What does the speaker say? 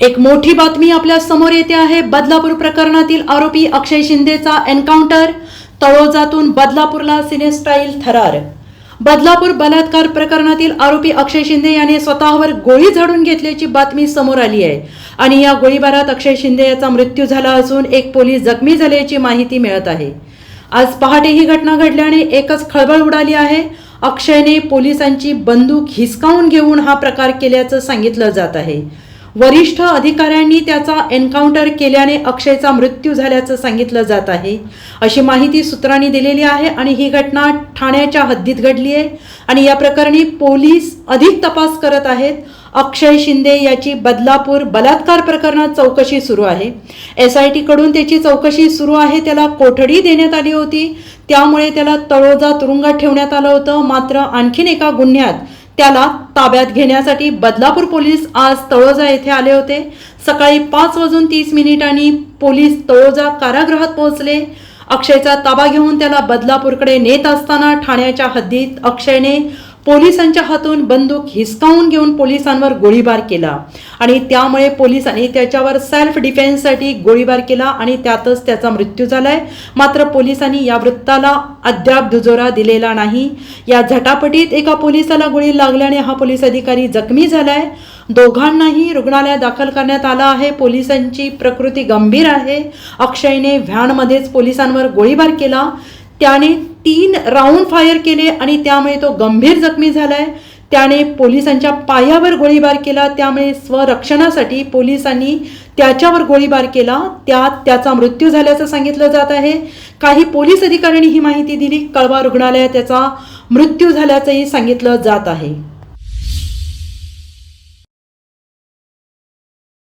एक मोठी बातमी आपल्यासमोर येते आहे. बदलापूर प्रकरणातील आरोपी अक्षय शिंदेचा एन्काउंटर तळोजातून बदलापूरला सिनेस्टाईल थरार. बदलापूर बलात्कार प्रकरणातील आरोपी अक्षय शिंदे याने स्वतःवर गोळी झाडून घेतल्याची बातमी समोर आली आहे. आणि या गोळीबारात अक्षय शिंदे याचा मृत्यू झाला असून एक पोलीस जखमी झाल्याची माहिती मिळत आहे. आज पहाटे ही घटना घडल्याने एकच खळबळ उडाली आहे. अक्षयने पोलिसांची बंदूक हिसकावून घेऊन हा प्रकार केल्याचं सांगितलं जात आहे. वरिष्ठ अधिकाऱ्यांनी त्याचा एन्काउंटर केल्याने अक्षयचा मृत्यू झाल्याचं सांगितलं जात आहे. अशी माहिती सूत्रांनी दिलेली आहे आणि ही घटना ठाण्याच्या हद्दीत घडली आहे. आणि या प्रकरणी पोलीस अधिक तपास करत आहेत. अक्षय शिंदे याची बदलापूर बलात्कार प्रकरणात चौकशी सुरू आहे. एस आय टीकडून त्याची चौकशी सुरू आहे. त्याला कोठडी देण्यात आली होती. त्यामुळे त्याला तळोजा तुरुंगात ठेवण्यात आलं होतं. मात्र आणखीन एका गुन्ह्यात त्याला ताब्यात घेण्यासाठी बदलापूर पोलीस आज तळोजा येथे आले होते. सकाळी पाच वाजून तीस मिनिटांनी पोलीस तळोजा कारागृहात पोहोचले. अक्षयचा ताबा घेऊन त्याला बदलापूरकडे नेत असताना ठाण्याच्या हद्दीत अक्षयने पोलिसांच्या हातून बंदूक हिसकावून घेऊन पोलिसांवर गोळीबार केला. आणि त्यामुळे पोलिसांनी त्याच्यावर सेल्फ डिफेन्ससाठी गोळीबार केला आणि त्यातच त्याचा मृत्यू झालाय. मात्र पोलिसांनी या वृत्ताला अद्याप दुजोरा दिलेला नाही. या झटापटीत एका पोलिसाला गोळी लागल्याने हा पोलीस अधिकारी जखमी झालाय. दोघांनाही रुग्णालयात दाखल करण्यात आला आहे. पोलिसांची प्रकृती गंभीर आहे. अक्षयने व्हॅनमध्येच पोलिसांवर गोळीबार केला. त्याने तीन राऊंड फायर केले आणि त्यामुळे तो गंभीर जखमी झालाय. त्याने पोलिसांच्या पायावर गोळीबार केला. त्यामुळे स्वरक्षणासाठी पोलिसांनी त्याच्यावर गोळीबार केला. त्यात त्याचा मृत्यू झाल्याचं सांगितलं जात आहे. काही पोलीस अधिकाऱ्यांनी ही माहिती दिली. कळवा रुग्णालयात त्याचा मृत्यू झाल्याचंही सांगितलं जात आहे.